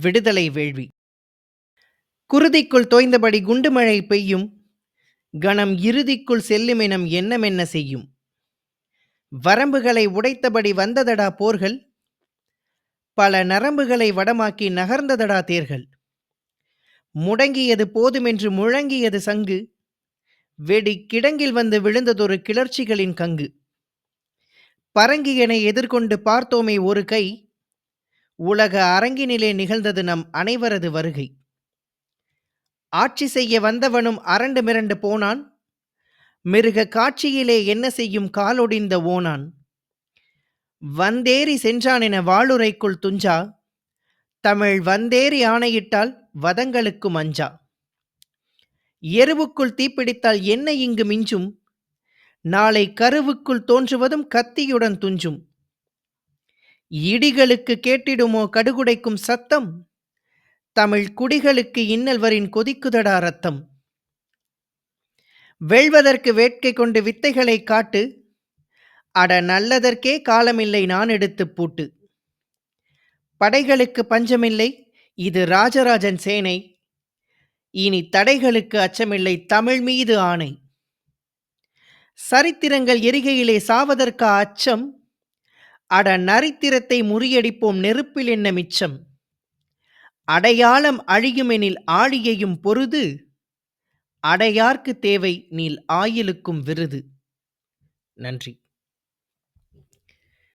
விடுதலை வேள்வி. குருதிக்குள் தோய்ந்தபடி குண்டுமழை பெய்யும். கணம் இறுதிக்குள் செல்லுமெனம் என்னமென்ன செய்யும்? வரம்புகளை உடைத்தபடி வந்ததடா போர்கள்? பல நரம்புகளை வடமாக்கி நகர்ந்ததடா தேர்கள்? முடங்கியது போதுமென்று முழங்கியது சங்கு? வெடி கிடங்கில் வந்து விழுந்ததொரு கிளர்ச்சிகளின் கங்கு? பரங்கியனை எதிர்கொண்டு பார்த்தோமே ஒரு கை? உலக அரங்கினிலே நிகழ்ந்தது நம் அனைவரது வருகை. ஆட்சி செய்ய வந்தவனும் அரண்டு மிரண்டு போனான். மிருக காட்சியிலே என்ன செய்யும் காலொடிந்த ஓனான். வந்தேறி சென்றான் என வாளுரைக்குள் துஞ்சா. தமிழ் வந்தேறி ஆணையிட்டால் வதங்களுக்கு மஞ்சா. எருவுக்குள் தீப்பிடித்தால் என்ன இங்கு மிஞ்சும். நாளை கருவுக்குள் தோன்றுவதும் கத்தியுடன் துஞ்சும். இடிகளுக்கு கேட்டிடுமோ கடுகுடைக்கும் சத்தம்? தமிழ் குடிகளுக்கு இன்னல்வரின் கொதிக்குதடா ரத்தம்? வெல்வதற்கு வேட்கை கொண்டு வித்தைகளை காட்டு? அட நல்லதற்கே காலமில்லை நான் எடுத்து பூட்டு. படைகளுக்கு பஞ்சமில்லை இது ராஜராஜன் சேனை. இனி தடைகளுக்கு அச்சமில்லை தமிழ் மீது ஆணை. சரித்திரங்கள் எரிகையிலே சாவதற்கா அச்சம்? அட நரித்திரத்தை முறியடிப்போம் நெருப்பில் என்ன மிச்சம்? அடையாளம் அழியுமெனில் ஆழியையும் பொருது அடையார்க்கு தேவை நீல் ஆயிலுக்கும் விருது. நன்றி.